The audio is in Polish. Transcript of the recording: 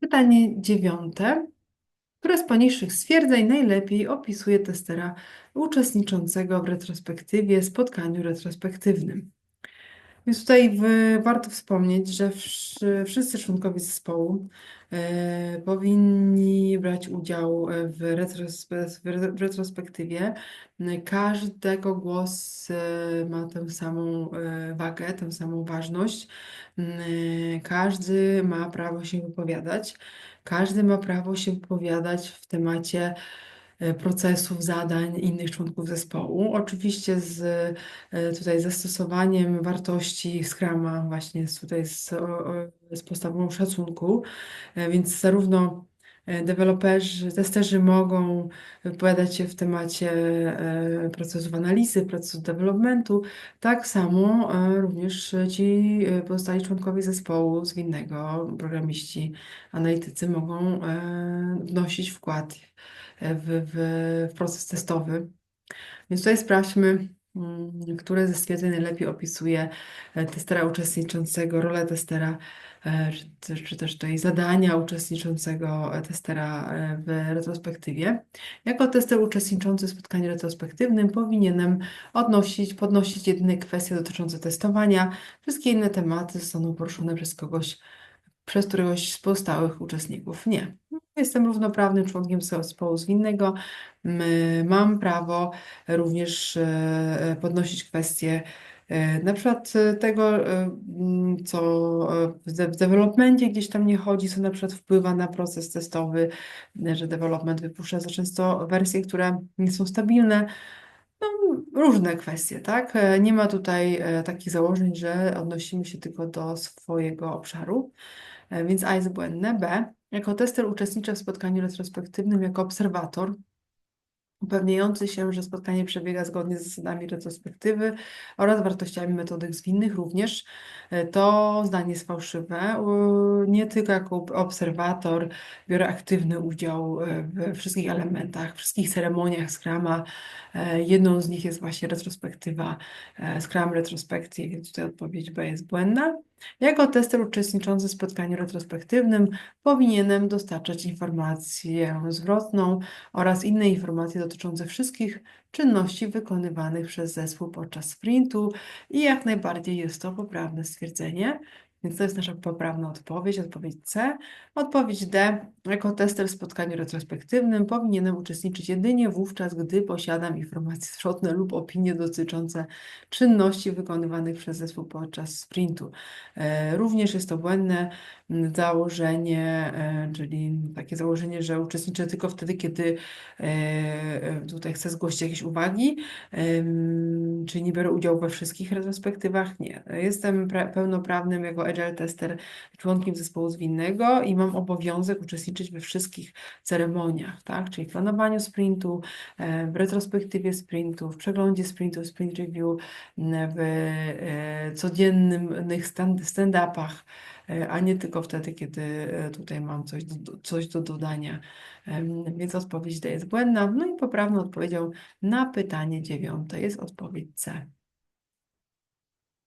Pytanie dziewiąte. Które z poniższych stwierdzeń najlepiej opisuje testera uczestniczącego w retrospektywie, spotkaniu retrospektywnym? Więc tutaj w, warto wspomnieć, że wsz- wszyscy członkowie zespołu e, powinni brać udział w, w w retrospektywie. Każdego głos e, ma tę samą e, wagę, tę samą ważność. Mm, Każdy ma prawo się wypowiadać. Każdy ma prawo się wypowiadać w temacie procesów, zadań innych członków zespołu. Oczywiście z e, tutaj zastosowaniem wartości Scruma właśnie tutaj z, z postawą szacunku, E, więc zarówno e, deweloperzy, testerzy mogą wypowiadać się w temacie e, procesów analizy, procesów developmentu, tak samo e, również ci e, pozostali członkowie zespołu zwinnego, programiści, analitycy mogą e, wnosić wkład w, w, w proces testowy. Więc tutaj sprawdźmy, mm, które ze stwierdzeń najlepiej opisuje e, testera uczestniczącego, rolę testera, e, czy, czy też tutaj zadania uczestniczącego e, testera w retrospektywie. Jako tester uczestniczący w spotkaniu retrospektywnym powinienem odnosić, podnosić jedynie kwestie dotyczące testowania. Wszystkie inne tematy zostaną poruszone przez kogoś, przez któregoś z pozostałych uczestników. Nie. Jestem równoprawnym członkiem zespołu zwinnego. Mam prawo również e, podnosić kwestie e, na przykład e, tego, e, co e, w de- w developmencie gdzieś tam nie chodzi, co na przykład wpływa na proces testowy, e, że development wypuszcza za często wersje, które nie są stabilne. No, różne kwestie, tak? E, Nie ma tutaj e, takich założeń, że odnosimy się tylko do swojego obszaru. E, Więc A jest błędne. B. Jako tester uczestniczę w spotkaniu retrospektywnym jako obserwator, upewniający się, że spotkanie przebiega zgodnie z zasadami retrospektywy oraz wartościami metodyk zwinnych również. E, To zdanie jest fałszywe. Nie tylko jako obserwator biorę aktywny udział e, we wszystkich elementach, wszystkich ceremoniach Scruma. E, Jedną z nich jest właśnie retrospektywa, Scrum retrospekcji, więc tutaj odpowiedź B jest błędna. Jako tester uczestniczący w spotkaniu retrospektywnym powinienem dostarczać informację zwrotną oraz inne informacje dotyczące wszystkich czynności wykonywanych przez zespół podczas sprintu i jak najbardziej jest to poprawne stwierdzenie. Więc to jest nasza poprawna odpowiedź, odpowiedź C. Odpowiedź D. Jako tester w spotkaniu retrospektywnym powinienem uczestniczyć jedynie wówczas, gdy posiadam informacje zwrotne lub opinie dotyczące czynności wykonywanych przez zespół podczas sprintu. E, Również jest to błędne mm, założenie, e, czyli takie założenie, że uczestniczę tylko wtedy, kiedy e, tutaj chcę zgłosić jakieś uwagi, czyli nie biorę udziału we wszystkich retrospektywach. Nie. Jestem pra- pełnoprawnym jako Agile Tester członkiem zespołu zwinnego i mam obowiązek uczestniczyć we wszystkich ceremoniach, tak? Czyli w planowaniu sprintu, e, w retrospektywie sprintu, w przeglądzie sprintu, sprint review, w e, codziennych stand- stand-upach, e, a nie tylko wtedy, kiedy tutaj mam coś do, coś do dodania. Więc odpowiedź D jest błędna. No i poprawną odpowiedzią na pytanie dziewiąte jest odpowiedź C.